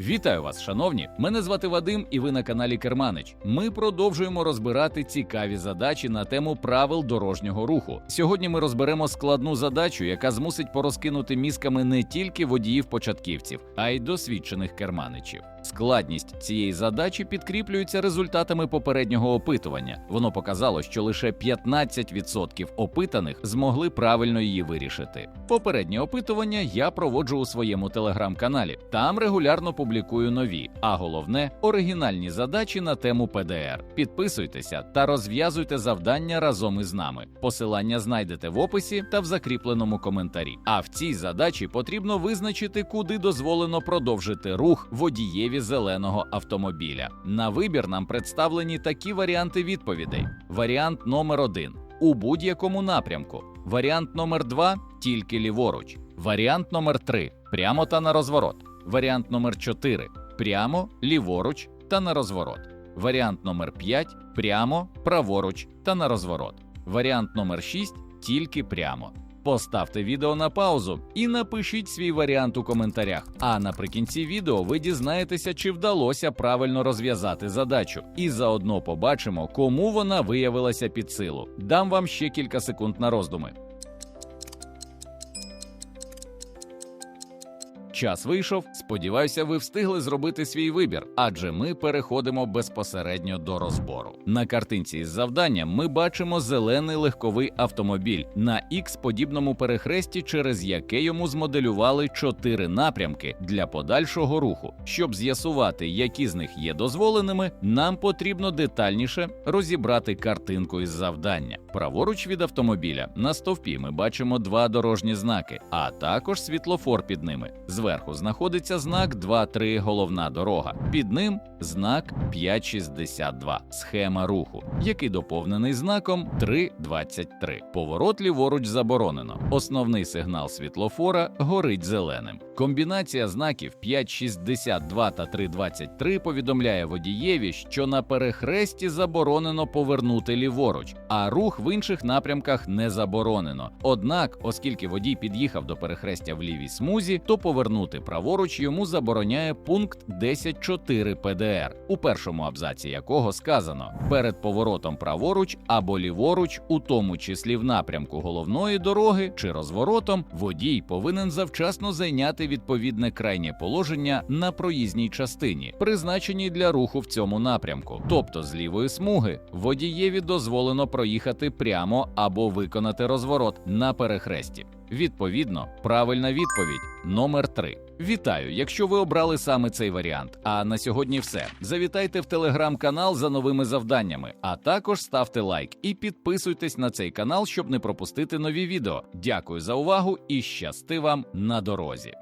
Вітаю вас, шановні! Мене звати Вадим, і ви на каналі Керманич. Ми продовжуємо розбирати цікаві задачі на тему правил дорожнього руху. Сьогодні ми розберемо складну задачу, яка змусить порозкинути мізками не тільки водіїв-початківців, а й досвідчених керманичів. Складність цієї задачі підкріплюється результатами попереднього опитування. Воно показало, що лише 15% опитаних змогли правильно її вирішити. Попереднє опитування я проводжу у своєму телеграм-каналі. Там регулярно публікую нові, а головне оригінальні задачі на тему ПДР. Підписуйтеся та розв'язуйте завдання разом із нами. Посилання знайдете в описі та в закріпленому коментарі. А в цій задачі потрібно визначити, куди дозволено продовжити рух водієві зеленого автомобіля. На вибір нам представлені такі варіанти відповідей: варіант номер 1 у будь-якому напрямку. Варіант номер 2 тільки ліворуч. Варіант номер 3 прямо та на розворот. Варіант номер 4 прямо, ліворуч та на розворот. Варіант номер 5 прямо, праворуч та на розворот. Варіант номер 6 тільки прямо. Поставте відео на паузу і напишіть свій варіант у коментарях. А наприкінці відео ви дізнаєтеся, чи вдалося правильно розв'язати задачу, і заодно побачимо, кому вона виявилася під силу. Дам вам ще кілька секунд на роздуми. Час вийшов. Сподіваюся, ви встигли зробити свій вибір, адже ми переходимо безпосередньо до розбору. На картинці із завданням ми бачимо зелений легковий автомобіль на ікс подібному перехресті, через яке йому змоделювали чотири напрямки для подальшого руху. Щоб з'ясувати, які з них є дозволеними, нам потрібно детальніше розібрати картинку із завдання. Праворуч від автомобіля на стовпі ми бачимо два дорожні знаки, а також світлофор під ними. Зверху знаходиться знак 2.3 головна дорога. Під ним знак 5.62 схема руху, який доповнений знаком 3.23. Поворот ліворуч заборонено. Основний сигнал світлофора горить зеленим. Комбінація знаків 5.62 та 3.23 повідомляє водієві, що на перехресті заборонено повернути ліворуч, а рух в інших напрямках не заборонено. Однак, оскільки водій під'їхав до перехрестя в лівій смузі, то повернути праворуч йому забороняє пункт 10.4 ПДР, у першому абзаці якого сказано: перед поворотом праворуч або ліворуч, у тому числі в напрямку головної дороги чи розворотом, водій повинен завчасно зайняти відповідне крайнє положення на проїзній частині, призначеній для руху в цьому напрямку. Тобто з лівої смуги водієві дозволено проїхати прямо або виконати розворот на перехресті. Відповідно, правильна відповідь номер 3. Вітаю! Якщо ви обрали саме цей варіант. А на сьогодні все. Завітайте в телеграм-канал за новими завданнями, а також ставте лайк і підписуйтесь на цей канал, щоб не пропустити нові відео. Дякую за увагу і щасти вам на дорозі.